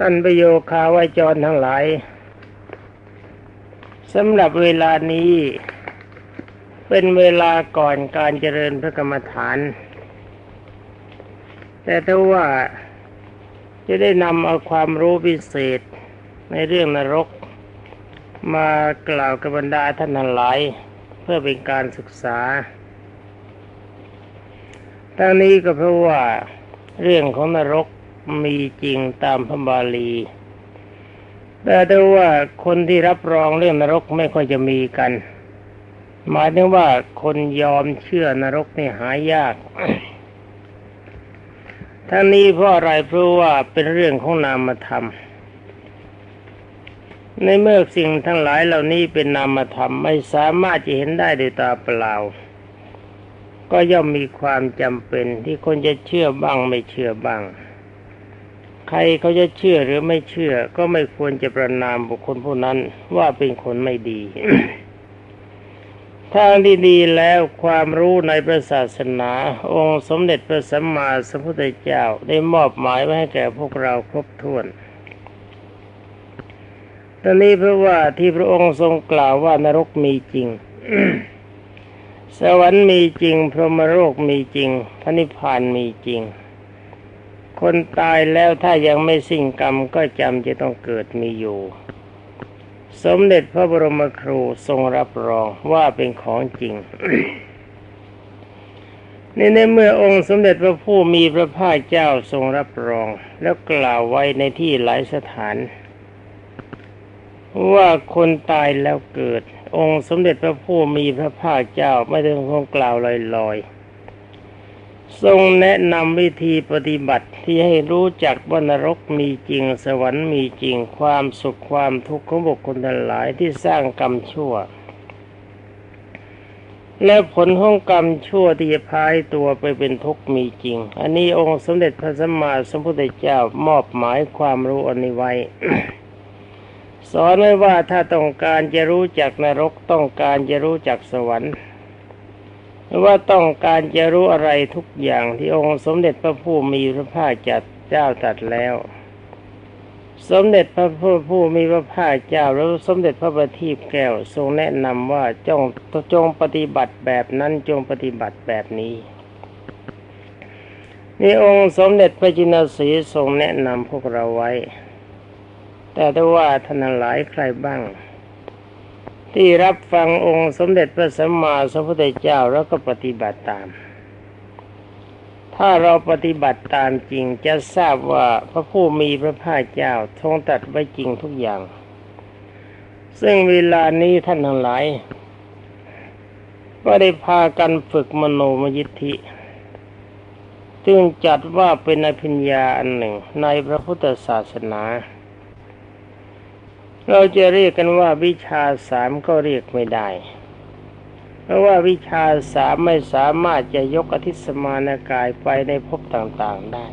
ท่านประโยคาวาจรทั้งหลายสำหรับเวลานี้ เป็นเวลาก่อนการเจริญพระกรรมฐาน แต่ถ้าว่าจะได้นำเอาความรู้พิเศษในเรื่องนรก มากล่าวกับบรรดาท่านทั้งหลาย เพื่อเป็นการศึกษาทั้งนี้ก็เพราะว่าเรื่องของนรก มีจริงตามพระบาลี แต่ถ้ว่าคนที่รับรองเรื่องนรกไม่ค่อยจะมีกัน หมายถึงว่าคนยอมเชื่อนรกนี่หายากทั้งนี้เพราะอะไรเพราะว่าเป็นเรื่องของนามธรรม ในเมื่อสิ่งทั้งหลายเหล่านี้เป็นนามธรรมไม่สามารถจะเห็นได้ด้วยตาเปล่า ก็ย่อมมีความจำเป็นที่คนจะเชื่อบ้างไม่เชื่อบ้าง ใครเขาจะเชื่อหรือไม่เชื่อ ก็ไม่ควรจะประนามบุคคลผู้นั้นว่าเป็นคนไม่ดีทางดีๆแล้วความรู้ในพระศาสนา องค์สมเด็จพระสัมมาสัมพุทธเจ้าได้มอบหมายไว้ให้แก่พวกเราครบถ้วนตอนนี้เพราะว่าที่พระองค์ทรงกล่าวว่านรกมีจริง สวรรค์มีจริง พรหมโลกมีจริงพระนิพพานมีจริง คนตายแล้วถ้ายังไม่สิ้นกรรมก็จำจะต้องเกิดมีอยู่ สมเด็จพระบรมครูทรงรับรองว่าเป็นของจริงนี่ในเมื่อองค์สมเด็จพระผู้มีพระภาคเจ้าทรงรับรอง แล้วกล่าวไว้ในที่หลายสถาน ว่าคนตายแล้วเกิด องค์สมเด็จพระผู้มีพระภาคเจ้าไม่ได้คงกล่าวลอยๆ ทรงแนะนำวิธีปฏิบัติที่ให้รู้จักว่านรกมีจริง สวรรค์มีจริงความสุขความทุกข์ของบุคคลทั้งหลายที่สร้างกรรมชั่ว และผลของกรรมชั่วที่จะพายตัวไปเป็นทุกข์มีจริง อันนี้องค์สมเด็จพระสัมมาสัมพุทธเจ้ามอบหมายความรู้อันนี้ไว้สอนไว้ว่าถ้าต้องการจะรู้จักนรกต้องการจะรู้จักสวรรค์ ว่าต้องการจะรู้อะไรทุกอย่างที่องค์สมเด็จพระผู้มีพระภาคจัดเจ้าตัดแล้ว สมเด็จพระผู้ผู้มีพระภาคเจ้าแล้วสมเด็จพระบัณฑิตแก้วทรงแนะนำว่าจงจงปฏิบัติแบบนั้นจงปฏิบัติแบบนี้นี่องค์สมเด็จพระจินสีทรงแนะนำพวกเราไว้ แต่ถ้ว่าท่านหลายใครบ้าง ที่รับฟังองค์สมเด็จพระสัมมาสัมพุทธเจ้าแล้วก็ปฏิบัติตาม ถ้าเราปฏิบัติตามจริงจะทราบว่าพระผู้มีพระภาคเจ้าทรงตัดไว้จริงทุกอย่าง ซึ่งเวลานี้ท่านทั้งหลาย ก็ได้พากันฝึกมโนมยิทธิจึงจัดว่าเป็นอภิญญาอันหนึ่งในพระพุทธศาสนา เราจะเรียกกันว่าวิชาสามก็เรียกไม่ได้ เพราะว่าวิชาสามไม่สามารถจะยกอธิสมานกายไปในภพต่างๆได้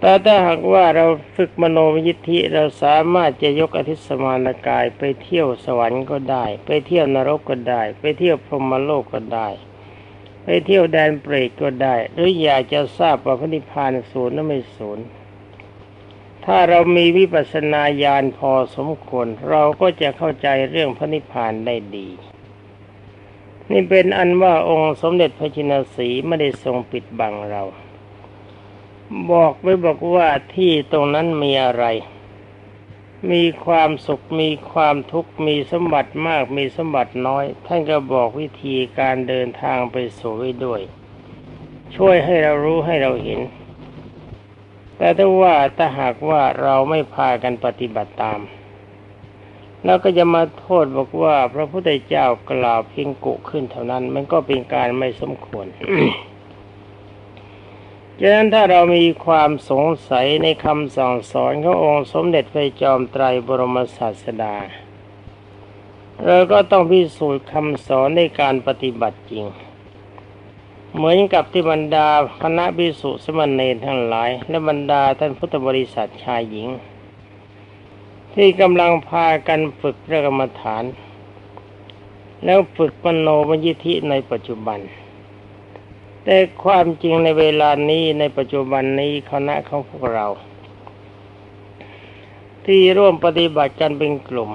แต่ถ้าหากว่าเราฝึกมโนยิทธิเราสามารถจะยกอธิสมานกายไปเที่ยวสวรรค์ก็ได้ ไปเที่ยวนรกก็ได้ ไปเที่ยวพรหมโลกก็ได้ไปเที่ยวแดนเปรตก็ได้ หรืออยากจะทราบว่าพระนิพพานศูนย์หรือไม่ศูนย์ ถ้าเรามีวิปัสสนาญาณพอสมควร เราก็จะเข้าใจเรื่องพระนิพพานได้ดี นี่เป็นอันว่าองค์สมเด็จพระชินสีไม่ได้ทรงปิดบังเรา บอกไว้บอกว่าที่ตรงนั้นมีอะไร มีความสุขมีความทุกข์มีสมบัติมากมีสมบัติน้อย ท่านก็บอกวิธีการเดินทางไปสู่ไว้ด้วย ช่วยให้เรารู้ให้เราเห็น แต่ถ้าว่าถ้าหากว่าเราไม่พากันปฏิบัติตามแล้วก็จะมาโทษบอกว่า พระพุทธเจ้ากล่าวเพียงกุขึ้นเท่านั้น มันก็เป็นการไม่สมควรฉะนั้นถ้าเรามีความสงสัยในคำสั่งสอนขององค์สมเด็จพระจอมไตรบรมศาสดาเราก็ต้องพิสูจน์คำสอนในการปฏิบัติจริง เหมือนกับที่บรรดาคณะบิสุสมณเณรทั้งหลาย และบรรดาท่านพุทธบริษัทชายหญิง ที่กำลังพากันฝึกพระกรรมฐาน แล้วฝึกปโนมยิธิในปัจจุบัน แต่ความจริงในเวลานี้ในปัจจุบันนี้คณะของพวกเรา ที่ร่วมปฏิบัติกันเป็นกลุ่ม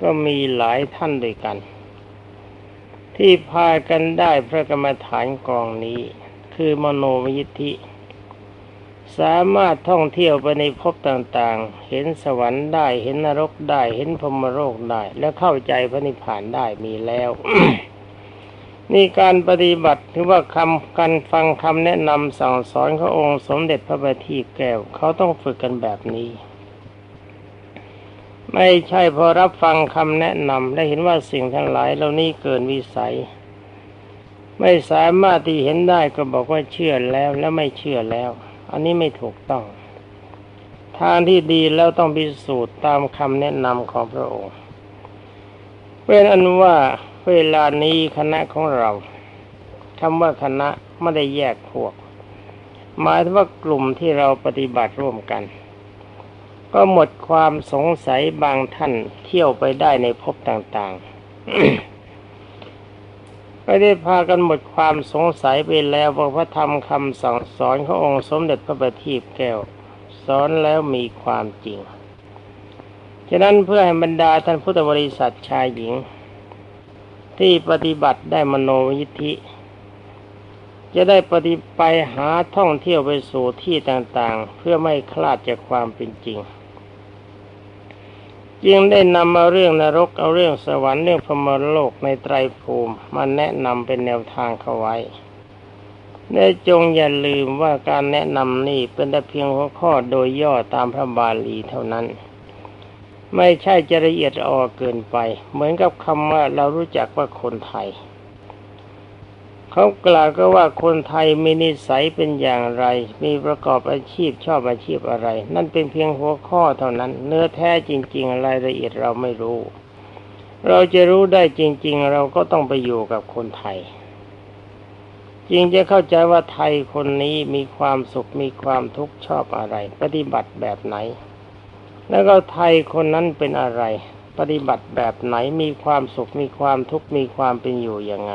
ก็มีหลายท่านด้วยกัน ที่พากันได้พระกรรมฐานกองนี้ คือมโนมยิทธิ สามารถท่องเที่ยวไปในภพต่างๆ เห็นสวรรค์ได้เห็นนรกได้เห็นพรมโลกได้ และเข้าใจพระนิพพานได้มีแล้วนี่การปฏิบัติถือว่าคำการฟังคำแนะนำสั่งสอนขององค์สมเด็จพระบัณฑิตแก้วเขาต้องฝึกกันแบบนี้ ไม่ใช่พอรับฟังคำแนะนำและเห็นว่าสิ่งทั้งหลายเหล่านี้เกินวิสัย ไม่สามารถที่เห็นได้ก็บอกว่าเชื่อแล้วและไม่เชื่อแล้ว อันนี้ไม่ถูกต้อง ทางที่ดีแล้วต้องพิสูจน์ตามคำแนะนำของพระองค์เป็นอันว่าเวลานี้คณะของเราคำว่าคณะไม่ได้แยกพวก หมายถึงว่ากลุ่มที่เราปฏิบัติร่วมกัน ก็หมดความสงสัยบางท่านเที่ยวไปได้ในภพต่างๆ ไม่ได้พากันหมดความสงสัยไปแล้วว่าพระธรรมคำสั่งสอนขององค์สมเด็จพระบัณฑิตแก้ว สอนแล้วมีความจริง ฉะนั้นเพื่อให้บรรดาท่านพุทธบริษัทชายหญิง ที่ปฏิบัติได้มโนยิทธิ จะได้ปฏิไปหาท่องเที่ยวไปสู่ที่ต่างๆ เพื่อไม่คลาดจากความเป็นจริง จึงได้นำมาเรื่องนรกเอาเรื่องสวรรค์เรื่องพรหมโลกในไตรภูมิมาแนะนำเป็นแนวทางเข้าไว้ได้จงอย่าลืมว่าการแนะนำนี่เป็นแต่เพียงหัวข้อโดยย่อตามพระบาลีเท่านั้น ไม่ใช่จะละเอียดอ่อเกินไป เหมือนกับคำว่าเรารู้จักว่าคนไทย เขากล่าวก็ว่าคนไทยมีนิสัยเป็นอย่างไร มีประกอบอาชีพชอบอาชีพอะไร นั่นเป็นเพียงหัวข้อเท่านั้น เนื้อแท้จริง ๆ รายละเอียดเราไม่รู้ เราจะรู้ได้จริง ๆ เราก็ต้องไปอยู่กับคนไทยจึงจะเข้าใจว่าไทยคนนี้มีความสุขมีความทุกข์ชอบอะไร ปฏิบัติแบบไหน แล้วก็ไทยคนนั้นเป็นอะไร ปฏิบัติแบบไหนมีความสุขมีความทุกข์มีความเป็นอยู่ยังไง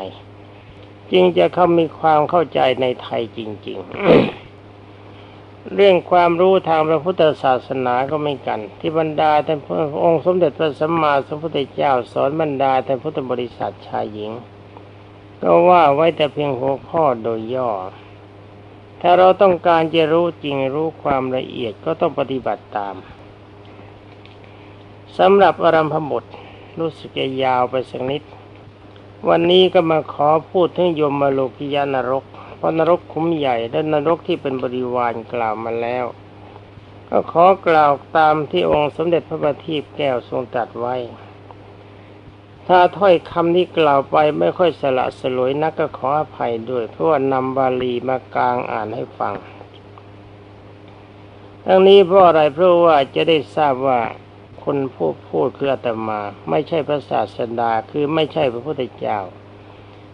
จึงจะเขามีความเข้าใจในไทยจริง ๆ เรื่องความรู้ทางพระพุทธศาสนาก็ไม่กัน ที่บรรดาท่านพระองค์สมเด็จพระสัมมาสัมพุทธเจ้าสอนบรรดาท่านพุทธบริษัทชายหญิง ก็ว่าไว้แต่เพียงหัวข้อโดยย่อ ถ้าเราต้องการจะรู้จริงรู้ความละเอียดก็ต้องปฏิบัติตามสำหรับอรัมพบทรู้สึกจะยาวไปสักนิด วันนี้ก็มาขอพูดถึงยมมาโลกิยานรก เพราะนรกคุ้มใหญ่และนรกที่เป็นบริวารกล่าวมาแล้ว ก็ขอกล่าวตามที่องค์สมเด็จพระบัณฑิตแก้วทรงตรัสไว้ ถ้าถ้อยคำที่กล่าวไปไม่ค่อยสละสลวยนักก็ขออภัยด้วย เพราะว่านำบาลีมากลางอ่านให้ฟัง ทั้งนี้เพราะอะไรเพราะว่าจะได้ทราบว่า คนผู้พูดคืออาตมา ไม่ใช่พระศาสดาคือไม่ใช่พระพุทธเจ้า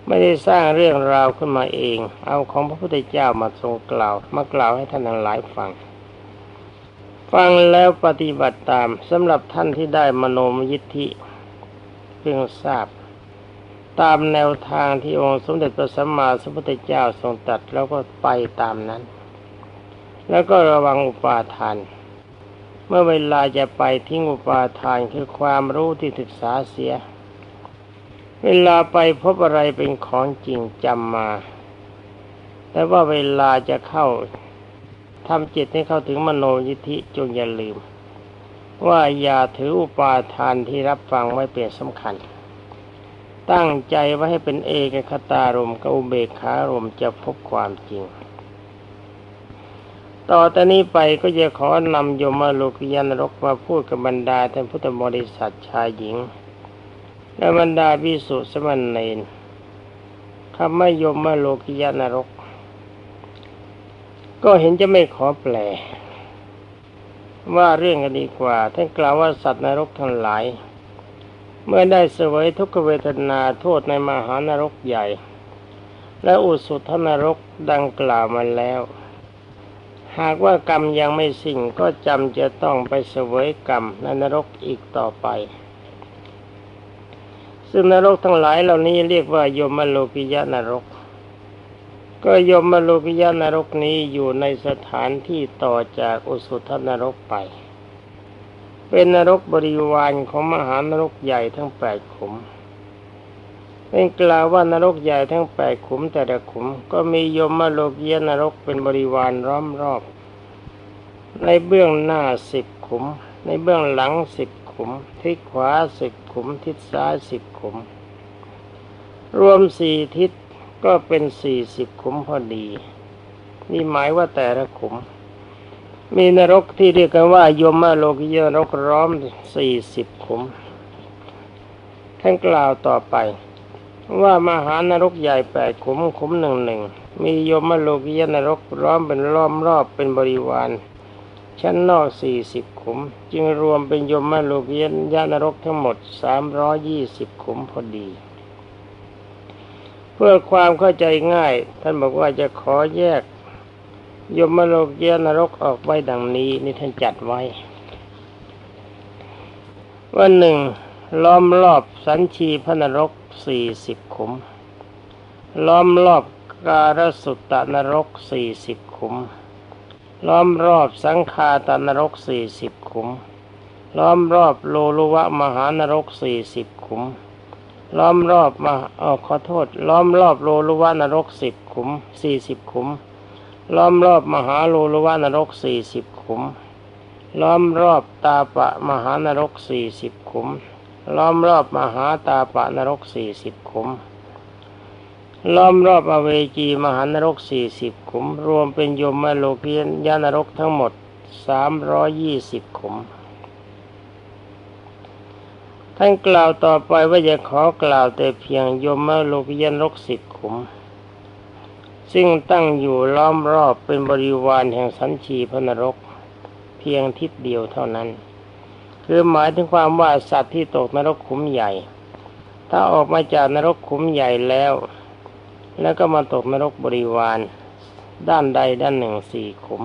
ไม่ได้สร้างเรื่องราวขึ้นมาเอง เอาของพระพุทธเจ้ามาทรงกล่าว มากล่าวให้ท่านทั้งหลายฟัง ฟังแล้วปฏิบัติตามสำหรับท่านที่ได้มโนมยิทธิเพียงทราบ ตามแนวทางที่องค์สมเด็จพระสัมมาสัมพุทธเจ้าทรงตัดแล้วก็ไปตามนั้น แล้วก็ระวังอุปาทาน เมื่อเวลาจะไปทิ้งอุปาทานคือความรู้ที่ศึกษาเสีย เวลาไปพบอะไรเป็นของจริงจำมา แต่ว่าเวลาจะเข้าทำจิตให้เข้าถึงมโนยิธิจงอย่าลืม ว่าอย่าถืออุปาทานที่รับฟังไว้เป็นสำคัญ ตั้งใจไว้ให้เป็นเอกคตารมกับอุเบกขารมจะพบความจริง ต่อตอนนี้ไปก็จะขอนำโยมโลกิยานรกมาพูดกับบรรดาท่านพุทธบริษัทชายหญิง และบรรดาพิสุสมณเณรคำไม่ยมโลกิยานรก ก็เห็นจะไม่ขอแปล ว่าเรื่องกันดีกว่า ท่านกล่าวว่าสัตว์นรกทั้งหลาย เมื่อได้เสวยทุกขเวทนาโทษในมหานรกใหญ่ และอุสุทนรกดังกล่าวมาแล้ว หากว่ากรรมยังไม่สิ้นก็จำจะต้องไปเสวยกรรมในนรกอีกต่อไป ซึ่งนรกทั้งหลายเหล่านี้เรียกว่ายมโลกิยะนรก ก็ยมโลกิยานรกนี้อยู่ในสถานที่ต่อจากอุสุทนรกไป เป็นนรกบริวารของมหานรกใหญ่ทั้งแปดขุม เป็นกล่าวว่านรกใหญ่ทั้งแปดขุมแต่ละขุม ก็มียมมาโลกิยนรกเป็นบริวารล้อมรอบ ในเบื้องหน้าสิบขุม ในเบื้องหลังสิบขุม ทิศขวาสิบขุม ทิศซ้ายสิบขุม รวมสี่ทิศก็เป็นสี่สิบขุมพอดี นี่หมายว่าแต่ละขุม มีนรกที่เรียกกันว่ายมมาโลกิยนรกร้อมสี่สิบขุมท่านกล่าวต่อไป ว่ามหานรกใหญ่แปดขุมขุมหนึ่งหนึ่งมียมโลกิยนรกร้อมเป็นล้อมรอบเป็นบริวาร ชั้นนอกสี่สิบขุม จึงรวมเป็นยมโลกิยนรกทั้งหมดสามร้อยี่สิบขุมพอดี เพื่อความเข้าใจง่าย ท่านบอกว่าจะขอแยก ยมโลกเยนรกออกไว้ดังนี้ นี่ท่านจัดไว้ ว่าหนึ่งล้อมรอบสัญชีพระนรก สี่สิบขุม ล้อมรอบการสุตตนรกสี่สิบขุม ล้อมรอบสังคาตนรกสี่สิบขุม ล้อมรอบโลลุวะมหานรกสี่สิบขุม ล้อมรอบมาออขอโทษ ล้อมรอบโลลุวะนรกสิบขุมสี่สิบขุม ล้อมรอบมหาโลลุวะนรกสี่สิบขุม ล้อมรอบตาปะมหานรกสี่สิบขุม ล้อมรอบมหาตาปะนรกสี่สิบขุม ล้อมรอบอเวจีมหานรกสี่สิบขุม รวมเป็นยมโลกียานรกทั้งหมดสามร้อยี่สิบขุม ท่านกล่าวต่อไปว่าจะขอกล่าวแต่เพียงยมโลกียนรกสิบขุม ซึ่งตั้งอยู่ล้อมรอบเป็นบริวารแห่งสันชีพนรก เพียงทิศเดียวเท่านั้น คือหมายถึงความว่าสัตว์ที่ตกนรกขุมใหญ่ ถ้าออกมาจากนรกขุมใหญ่แล้ว แล้วก็มาตกนรกบริวาร ด้านใดด้านหนึ่งสี่ขุม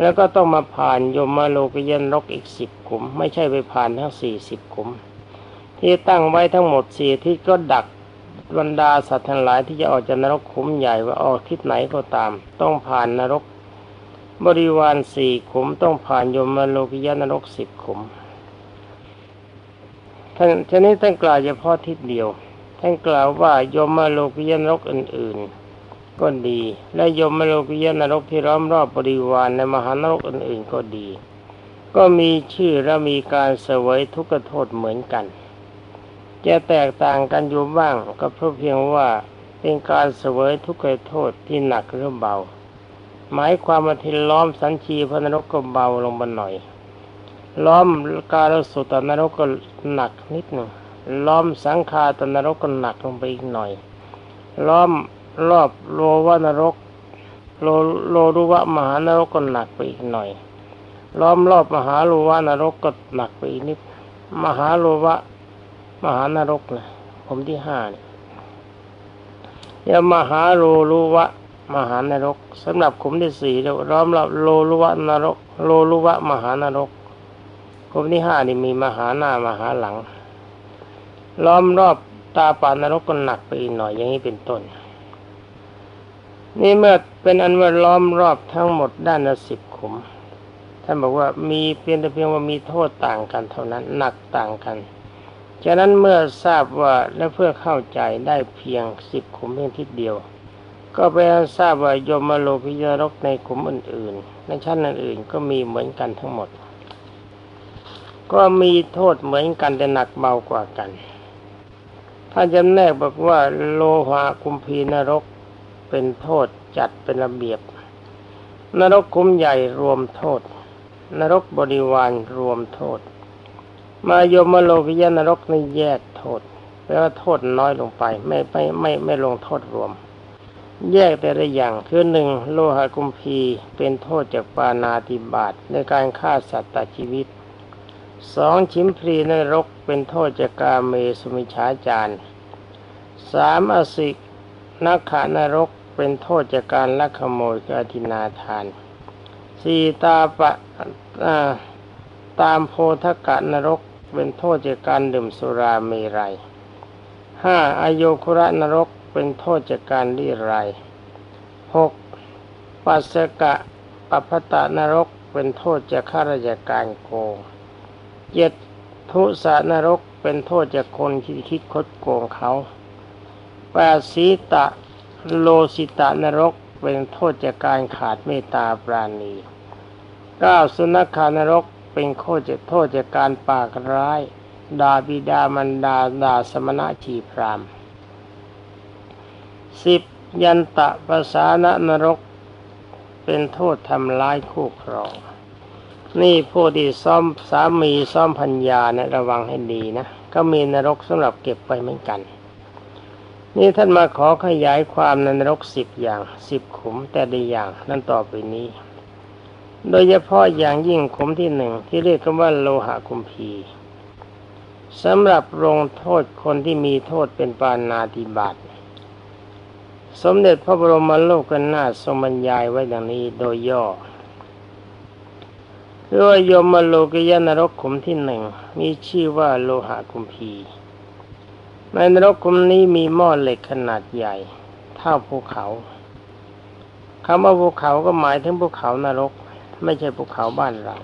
แล้วก็ต้องมาผ่านยมโลกยันรกอีกสิบขุม ไม่ใช่ไปผ่านทั้งสี่สิบขุม ที่ตั้งไว้ทั้งหมดสี่ที่ก็ดักบรรดาสัตว์ทั้งหลายที่จะออกจากนรกขุมใหญ่ว่าออกทิศไหนก็ตาม ต้องผ่านนรก บริวารสี่ขุมต้องผ่านยมโลกยานรกสิบขุม ท่านชนี้ท่านกล่าวเฉพาะทิศเดียว ท่านกล่าวว่ายมโลกิยนรกอื่น ๆ ก็ดี และยมโลกิยานรกที่ล้อมรอบบริวารในมหานรกอื่น ๆ ก็ดี ก็มีชื่อและมีการเสวยทุกขโทษเหมือนกัน จะแตกต่างกันอยู่บ้างก็เพราะเพียงว่าเป็นการเสวยทุกข์โทษที่หนักหรือเบา หมายความว่าที่ล้อมสัญชีพระนรกก็เบาลงมาหน่อย ล้อมการสุตนรกก็หนักนิดหนึ่งล้อมสังคาตนรกก็หนักลงไปอีกหน่อย ล้อมรอบโลวานรก โลโลรุวะมหานรกก็หนักไปอีกหน่อย ล้อมรอบมหาโลวานรกก็หนักไปอีกนิด มหาโลวะมหานรกนะผมที่ห้าเนี่ยยมหาโลลุวะมหานรกสำหรับขุมที่สี่เรียกล้อมรอบโลลุวะนรก โลลุวะมหานรก ขุมที่ห้านี่มีมหาหน้ามหาหลัง ล้อมรอบตาปานรกก็หนักไปอีกหน่อยอย่างนี้เป็นต้น นี่เมื่อเป็นอันว่าล้อมรอบทั้งหมดด้านละสิบขุม ท่านบอกว่ามีเพียงแต่เพียงว่ามีโทษต่างกันเท่านั้นหนักต่างกันฉะนั้นเมื่อทราบว่าและเพื่อเข้าใจได้เพียงสิบขุมเพียงทิศเดียว ก็ไปทราบว่ายมโลกิยรกในขุมอื่นๆในชั้นอื่นๆก็มีเหมือนกันทั้งหมด ก็มีโทษเหมือนกันแต่หนักเบากว่ากันถ้าจำแนกบอกว่าโลหะคุมพีนรกเป็นโทษจัดเป็นระเบียบ นรกคุมใหญ่รวมโทษ นรกบริวารรวมโทษ มายมโลกิยานรกนี่แยกโทษแปลว่าโทษน้อยลงไป ไม่ไม่ไม่ไม่ลงโทษรวม แยกแต่ละอย่างคือหนึ่งโลหะกุมพีเป็นโทษจากปานาติบาตในการฆ่าสัตว์ตัดชีวิต สองชิมพรีนรกเป็นโทษจากกาเมสุมิชาจารสามอสิกนักขานรกเป็นโทษจากการลักขโมยกาทินาทานสี่ตาปะตามโพธกะนรกเป็นโทษจากการดื่มสุราเมรัยห้าอโยคุระนรกเป็นโทษจากการรีไรหกปัสสกะปัพตนรกเป็นโทษจากข้าราชการโกง เจ็ดทุสานรกเป็นโทษจากคนที่คิดคดโกงเขาแปดสีตะโลสิตะนรกเป็นโทษจากการขาดเมตตาปราณีเก้าสุนัขานรกเป็นโทษจากโทษจากการปากร้ายด่าบิดามันดาด่าสมณะชีพรามสิบยันตะภาษานนรก เป็นโทษทำร้ายคู่ครอง นี่ผู้ที่ซ่อมสามีซ่อมพัญญาเนะระวังให้ดีนะ ก็มีนรกสำหรับเก็บไปเหมือนกัน นี่ท่านมาขอขยายความในนรกสิบอย่างสิบขุมแต่ละอย่างนั่นต่อไปนี้ โดยเฉพาะอย่างยิ่งขุมที่หนึ่งที่เรียกกันว่าโลหะคุมพีสำหรับลงโทษคนที่มีโทษเป็นปานาติบาตสมเด็จพระบรมโลกนาถทรงบรรยายไว้ดังนี้โดยย่อ คือว่ายมโลกยานรกขุมที่หนึ่งมีชื่อว่าโลหะคุมพีในนรกขุมนี้มีหม้อเหล็กขนาดใหญ่ เท่าภูเขาคำว่าภูเขาก็หมายถึงภูเขานรก ไม่ใช่ภูเขาบ้านเรา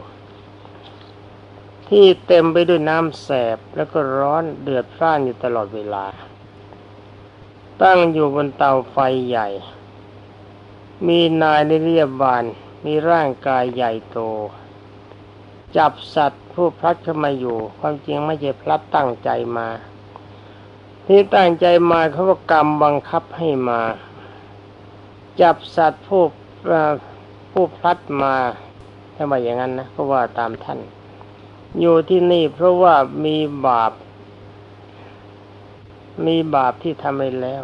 ที่เต็มไปด้วยน้ำแสบแล้วก็ร้อนเดือดร้านอยู่ตลอดเวลา ตั้งอยู่บนเตาไฟใหญ่ มีนายในเรียบบาน มีร่างกายใหญ่โต จับสัตว์ผู้พลัดเข้ามาอยู่ ความจริงไม่ใช่พลัดตั้งใจมา ที่ตั้งใจมาเขาก็กรรมบังคับให้มา จับสัตว์ผู้ผู้พลัดมาถ้าว่าอย่างนั้นนะก็ว่าตามท่าน อยู่ที่นี่เพราะว่ามีบาป มีบาปที่ทำไปแล้ว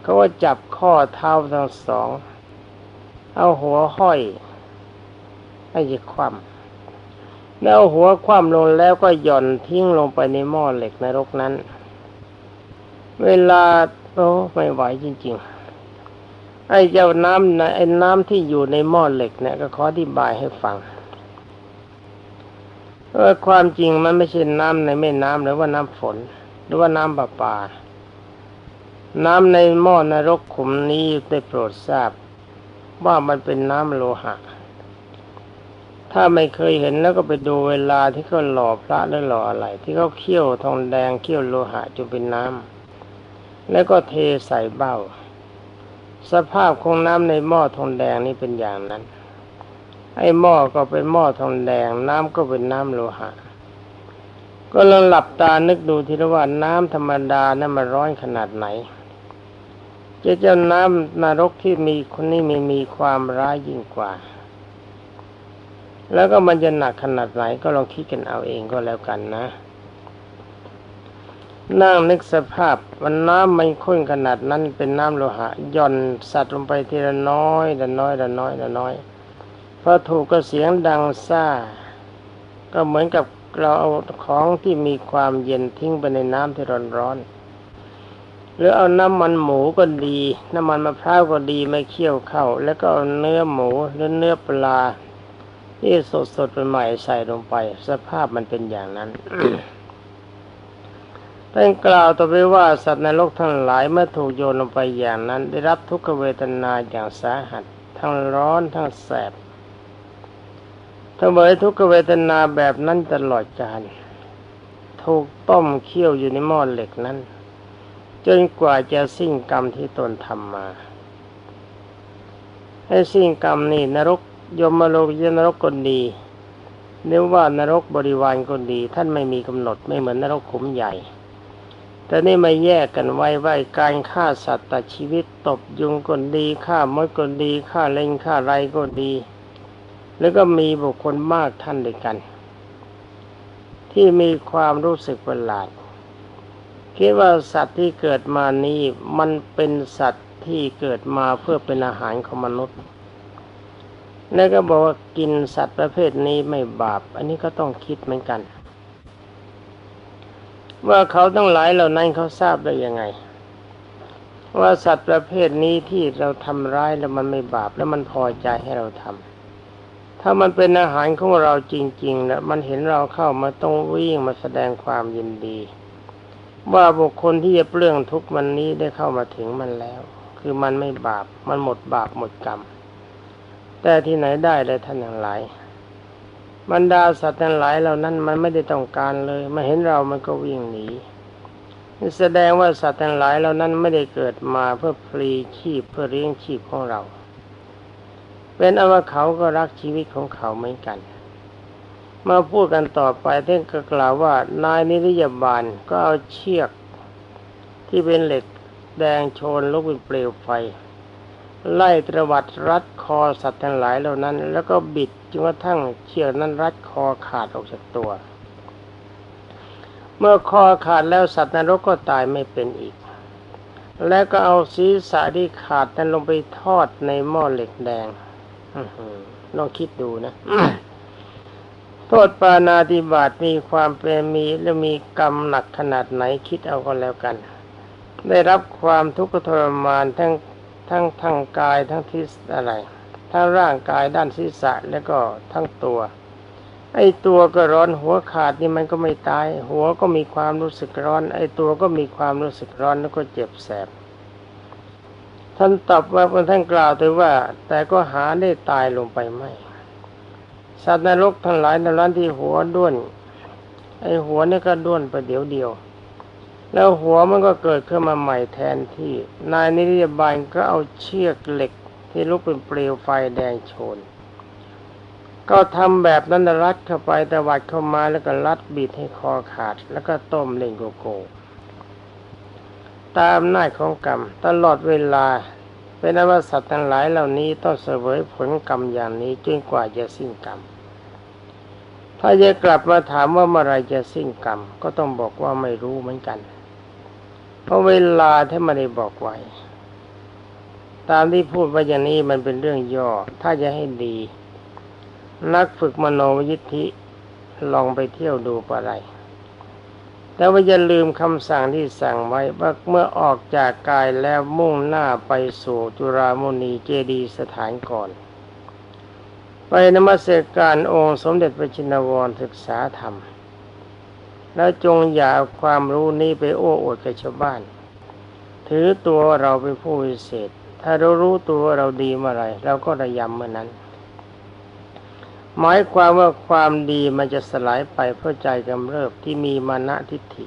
เขาว่าจับข้อเท้าทั้งสอง เอาหัวห้อยให้ยึดคว่ำ แล้วหัวคว่ำลงแล้วก็หย่อนทิ้งลงไปในหม้อเหล็กนรกนั้น เวลาโอ้ไม่ไหวจริง ๆ ไอ้เจ้าน้ำนะไอ้น้ำที่อยู่ในหม้อเหล็กเนี่ยก็ขออธิบายให้ฟังว่าความจริงมันไม่ใช่น้ำในแม่น้ำหรือว่าน้ำฝน หรือว่าน้ำประปา น้ำในหม้อนรกขุมนี้ได้โปรดทราบ ว่ามันเป็นน้ำโลหะ ถ้าไม่เคยเห็นแล้วก็ไปดูเวลาที่เขาหล่อพระหรือหล่ออะไร ที่เขาเคี่ยวทองแดงเคี่ยวโลหะจนเป็นน้ำแล้วก็เทใส่เบ้า สภาพของน้ำในหม้อทองแดงนี่เป็นอย่างนั้น ไอ้หม้อก็เป็นหม้อทองแดง น้ำก็เป็นน้ำโลหะ ก็ลองหลับตานึกดูทีละว่าน้ำธรรมดานั้นมันร้อนขนาดไหนจะเจ้าน้ำนรกที่มีคนนี้มีมีความร้ายยิ่งกว่า แล้วก็มันจะหนักขนาดไหนก็ลองคิดกันเอาเองก็แล้วกันนะ นั่งนึกสภาพมันน้ำมันข้นขนาดนั้นเป็นน้ำโลหะย่อนสัตว์ลงไปทีละน้อยละน้อยละน้อยละน้อยพอถูกก็เสียงดังซ่า ก็เหมือนกับเราเอาของที่มีความเย็นทิ้งไปในน้ำที่ร้อนๆหรือเอาน้ำมันหมูก็ดี น้ำมันมะพร้าวก็ดีไม่เคี่ยวเข้า แล้วก็เอาเนื้อหมูหรือเนื้อปลา ที่สดๆใหม่ใส่ลงไป สภาพมันเป็นอย่างนั้นท่านกล่าวต่อไปว่าสัตว์ในโลกทั้งหลายเมื่อถูกโยนลงไปอย่างนั้น ได้รับทุกขเวทนาอย่างสาหัส ทั้งร้อนทั้งแสบถ้าเบยทุกขเวทนาแบบนั้นตลอดกาลถูกต้มเคี่ยวอยู่ในหม้อเหล็กนั้น จนกว่าจะสิ้นกรรมที่ตนทำมา ให้สิ้นกรรมนี่นรก ยมโลกยนรกก็ดีเรียกว่านรกบริวารก็ดี ท่านไม่มีกำหนดไม่เหมือนนรกขุมใหญ่ แต่นี่มาแยกกันไว้ว่าการฆ่าสัตว์ตัดชีวิตตบยุงก็ดีฆ่ามดก็ดีฆ่าเล็งฆ่าไรก็ดี แล้วก็มีบุคคลมากท่านด้วยกัน ที่มีความรู้สึกประหลาดคิดว่าสัตว์ที่เกิดมานี้มันเป็นสัตว์ที่เกิดมาเพื่อเป็นอาหารของมนุษย์ แล้วก็บอกว่ากินสัตว์ประเภทนี้ไม่บาป อันนี้ก็ต้องคิดเหมือนกัน ว่าเขาต้องหลายเหล่านั้นเขาทราบได้ยังไง ว่าสัตว์ประเภทนี้ที่เราทำร้ายแล้วมันไม่บาปแล้วมันพอใจให้เราทำถ้ามันเป็นอาหารของเราจริงๆแล้วมันเห็นเราเข้ามาต้องวิ่งมาแสดงความยินดี ว่าบุคคลที่จะเปลื้องทุกมันนี้ได้เข้ามาถึงมันแล้ว คือมันไม่บาปมันหมดบาปหมดกรรม แต่ที่ไหนได้เลยท่านทั้งหลายบรรดาสัตว์ทั้งหลายเหล่านั้นมันไม่ได้ต้องการเลยมาเห็นเรามันก็วิ่งหนีแสดงว่าสัตว์ทั้งหลายเหล่านั้นไม่ได้เกิดมาเพื่อพลีชีพเพื่อเลี้ยงชีพของเราเป็นอว่าเขาก็รักชีวิตของเขาเหมือนกัน มาพูดกันต่อไปท่านก็กล่าวว่านายนิริยบาลก็เอาเชือกที่เป็นเหล็กแดงโชนลุกเป็นเปลวไฟ ไล่ตรวัดรัดคอสัตว์ทั้งหลายเหล่านั้น แล้วก็บิดจนกระทั่งเชือกนั้นรัดคอขาดออกจากตัว เมื่อคอขาดแล้วสัตว์นรกก็ตายไม่เป็นอีก แล้วก็เอาศีรษะที่ขาดนั้นลงไปทอดในหม้อเหล็กแดงลองคิดดูนะโทษปานาติบาตมีความเป็นมีและมีกรรมหนักขนาดไหนคิดเอาก็แล้วกัน ได้รับความทุกข์ทรมานทั้ง ทั้งทางกายทั้งที่อะไร ทั้งร่างกายด้านศีรษะแล้วก็ทั้งตัว ไอ้ตัวก็ร้อนหัวขาดนี่มันก็ไม่ตาย หัวก็มีความรู้สึกร้อน ไอ้ตัวก็มีความรู้สึกร้อนแล้วก็เจ็บแสบท่านตอบว่าท่านกล่าวแต่ว่า แต่ก็หาได้ตายลงไปไม่สัตว์นรกทั้งหลายในร้านที่หัวด้วนไอ้หัวนี่ก็ด้วนไปเดี๋ยวเดียว แล้วหัวมันก็เกิดขึ้นมาใหม่แทนที่ นายนิรบาลก็เอาเชือกเหล็กที่ลุกเป็นเปลวไฟแดงโชน ก็ทำแบบนั้นรัดเข้าไปตวัดเข้ามาแล้วก็รัดบีดให้คอขาด แล้วก็ต้มเล่งโกโก้ตามหน้าของกรรม ตลอดเวลา เป็นอวสัตว์ทั้งหลายเหล่านี้ต้องเสวยผลกรรมอย่างนี้จนกว่าจะสิ้นกรรม ถ้าจะกลับมาถามว่าเมื่อไรจะสิ้นกรรม ก็ต้องบอกว่าไม่รู้เหมือนกัน เพราะเวลาที่ไม่ได้บอกไว้ ตามที่พูดว่าอย่างนี้มันเป็นเรื่องย่อ ถ้าจะให้ดี นักฝึกมโนวิธิลองไปเที่ยวดูอะไร แต่ว่าอย่าลืมคำสั่งที่สั่งไว้ว่าเมื่อออกจากกายแล้วมุ่งหน้าไปสู่จุรามุนีเจดีสถานก่อน ไปนมัสการองค์สมเด็จพระชินวรศึกษาธรรม แล้วจงอย่าเอาความรู้นี้ไปโอ้อวดกับชาวบ้าน ถือตัวเราเป็นผู้วิเศษ ถ้าเรารู้ตัวเราดีเมื่อไรเราก็ระยำเมื่อนั้น หมายความว่าความดีมันจะสลายไปเพราะใจกำเริบที่มีมานะทิฏฐิ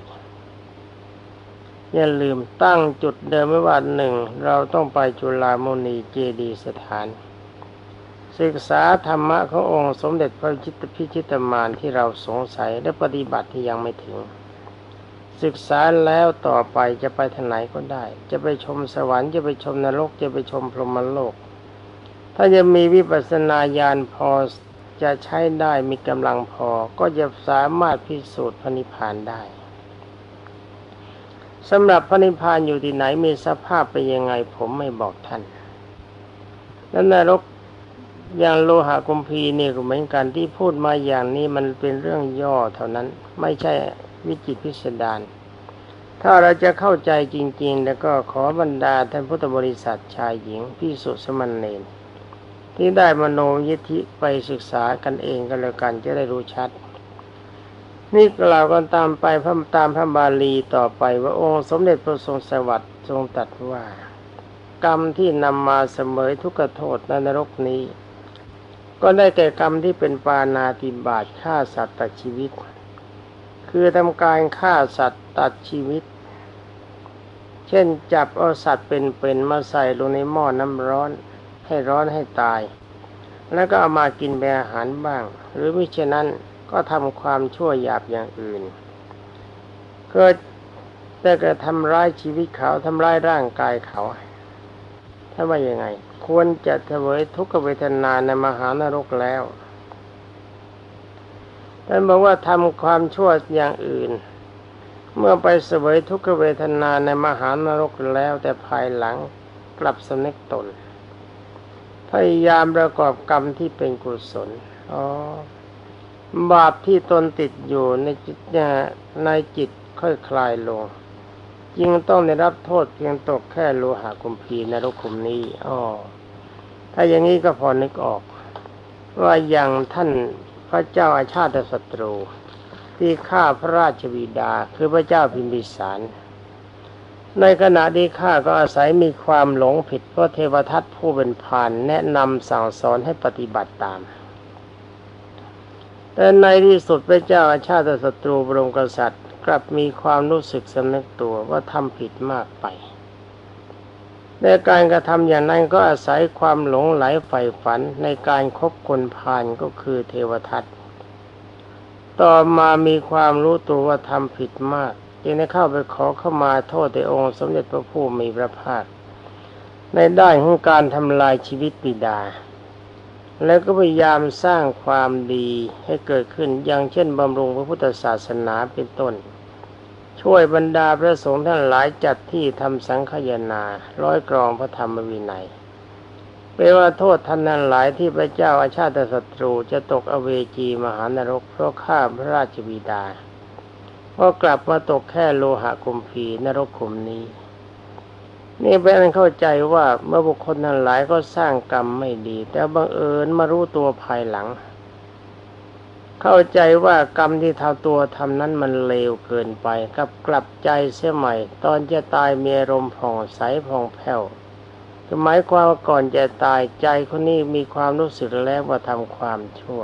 อย่าลืมตั้งจุดเดิมไว้ว่าหนึ่งเราต้องไปจุฬามณีเจดีสถาน ศึกษาธรรมะขององค์สมเด็จพระจิตพิชิตมารที่เราสงสัยและปฏิบัติที่ยังไม่ถึง ศึกษาแล้วต่อไปจะไปทางไหนก็ได้ จะไปชมสวรรค์จะไปชมนรกจะไปชมพรหมโลก ถ้าจะมีวิปัสสนาญาณพอจะใช้ได้มีกำลังพอก็จะสามารถพิสูจน์พระนิพพานได้สำหรับพระนิพพานอยู่ที่ไหนมีสภาพเป็นยังไงผมไม่บอกท่านแล้วนรก อย่างโลหะกุมพีนี่ก็เหมือนกันที่พูดมาอย่างนี้มันเป็นเรื่องย่อเท่านั้นไม่ใช่วิจิตพิสดารถ้าเราจะเข้าใจจริง ๆ แล้วก็ขอบรรดาท่านพุทธบริษัทชายหญิงพิสุสมณเณรที่ได้มโนยิธิไปศึกษากันเองก็แล้วกันจะได้รู้ชัด นี่กล่าวกันตามไปพระตามพระบาลีต่อไปว่าองค์สมเด็จพระทรงสวัสดิ์ทรงตรัสว่า กรรมที่นำมาเสมอทุกขโทษในนรกนี้ ก็ได้แก่กรรมที่เป็นปานาติบาตฆ่าสัตว์ตัดชีวิต คือทำการฆ่าสัตว์ตัดชีวิต เช่นจับเอาสัตว์เป็นๆมาใส่ลงในหม้อน้ำร้อนให้ร้อนให้ตาย แล้วก็เอามากินเป็นอาหารบ้าง หรือมิฉะนั้นก็ทำความชั่วหยาบอย่างอื่น เกิดแต่กระทำร้ายชีวิตเขาทำร้ายร่างกายเขาถ้าว่ายังไง ควรจะเสวยทุกขเวทนาในมหานรกแล้วท่านบอกว่าทำความชั่วอย่างอื่น เมื่อไปเสวยทุกขเวทนาในมหานรกแล้วแต่ภายหลังกลับสำนึกตน พยายามประกอบกรรมที่เป็นกุศลอ๋อบาปที่ตนติดอยู่ในจิตในจิตค่อยคลายลง จึงต้องได้รับโทษเพียงตกแค่โลหะคุมพีนรกคุมนี้อ๋อถ้าอย่างนี้ก็พอนึกออก ว่าอย่างท่านพระเจ้าอาชาติศัตรู ที่ฆ่าพระราชบิดาคือพระเจ้าพิมพิสาร ในขณะที่ข้าก็อาศัยมีความหลงผิดเพราะเทวทัตผู้เป็นพานแนะนำสั่งสอนให้ปฏิบัติตามแต่ในที่สุดพระเจ้าอาชาติศัตรูบรมกษัตริย์ กลับมีความรู้สึกสำนึกตัวว่าทำผิดมากไปในการกระทำอย่างนั้นก็อาศัยความหลงไหลใฝ่ฝันในการคบคนพาลก็คือเทวทัตต่อมามีความรู้ตัวว่าทำผิดมากจึงได้เข้าไปขอเข้ามาโทษในองค์สมเด็จพระผู้มีพระภาค ในด้านของการทำลายชีวิตบิดา แล้วก็พยายามสร้างความดีให้เกิดขึ้นอย่างเช่นบำรุงพระพุทธศาสนาเป็นต้น ช่วยบรรดาพระสงฆ์ท่านหลายจัดที่ทำสังฆยนา ร้อยกรองพระธรรมวินัยเปลว่าโทษท่านนั้นหลายที่พระเจ้าอาชาติศัตรูจะตกอเวจีมหานรกเพราะฆ่าพระราชบิดาพอกลับมาตกแค่โลหะกุมพีนรกขุมนี้ นี่เป็นเข้าใจว่าเมื่อบุคคลทั้งหลายก็สร้างกรรมไม่ดี แต่บังเอิญมารู้ตัวภายหลัง เข้าใจว่ากรรมที่ทำตัวทำนั้นมันเลวเกินไปกับกลับใจเสียใหม่ ตอนจะตายมีอารมณ์ผ่องใสผ่องแผ้วคือหมายความว่าก่อนจะตายใจคนนี้มีความรู้สึกแล้วว่าทำความชั่ว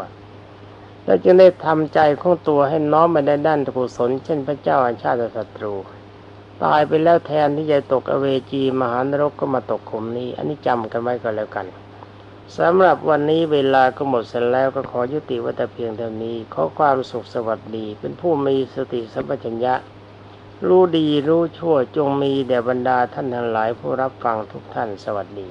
แล้วจึงได้ทำใจของตัวให้น้อมไปในด้านกุศลเช่นพระเจ้าอาชาติศัตรู ตายไปแล้วแทนที่จะตกอเวจีมหานรกก็มาตกขุมนี้ อันนี้จำกันไว้ก็แล้วกัน สำหรับวันนี้เวลาก็หมดเสร็จแล้วก็ขอยุติไว้แต่เพียงเท่านี้ ขอความสุขสวัสดี เป็นผู้มีสติสัมปชัญญะ รู้ดีรู้ชั่วจงมีแด่บรรดาท่านทั้งหลายผู้รับฟังทุกท่านสวัสดี